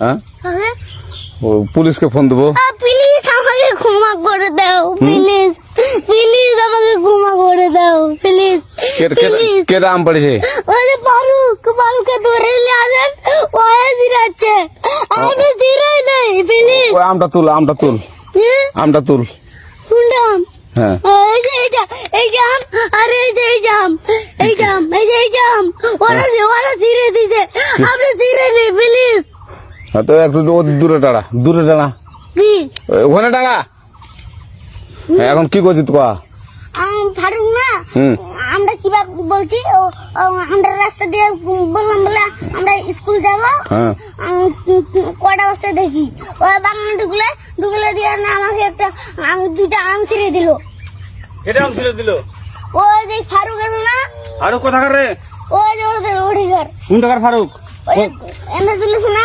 হ্যাঁ? কাকে ও পুলিশকে ফোন দেবো। প্লিজ আমাকে ক্ষমা করে দাও প্লিজ প্লিজ আমাকে ক্ষমা করে দাও প্লিজ কে- কে- প্লিজ কেটা আম পড়েছে? ওই যে ফারুক ফারুককে ধরে নিয়ে আসেন ওয়ে দিরাচ্ছে আমি দিরাই নাই প্লিজ ওই আমটা তুল আমটা তুল। আমটা তুল। শুনলাম হ্যাঁ। এই যে এই যে এই জাম আরে এই যে এই জাম এই জাম এই যে এই জাম ওরা যে ওরা ছিঁড়ে দিছে। আপনি ছিঁড়ে দিন প্লিজ হ্যাঁ, তো একটু দূরে টাড়া দূরে টাড়া কি? ওখানে টাড়া হ্যাঁ, এখন কি করছিস তো আম, ফারুক না আমরা কিবা বলছি ও, ও, আমরা রাস্তা দিয়ে বললাম বলে আমরা স্কুল যাব। হ্যাঁ। আম, কটা বস্তা দেখি। ও বাগানে ঢুকলে ঢুকলে দিয়ে না আমাকে একটা আম দুইটা আম ছিঁড়ে দিল। এটা আম ছিল দিল? ওই যে ফারুক আছে না। আর কোথাকার রে? ওই যে ওদের ওড়িঘর কোন টাকার ফারুক? এনে তুলিস না?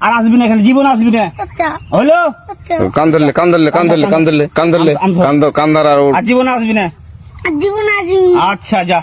আর আসবি না এখানে জীবন আসবি না আচ্ছা হলো কান্দলে কান্দলে কান্দলে কান্দলে কান্দরলে কান্দরলে আম- আম- কান্দ কান্দার আর আর জীবন আসবি না জীবন আসবি আচ্ছা যা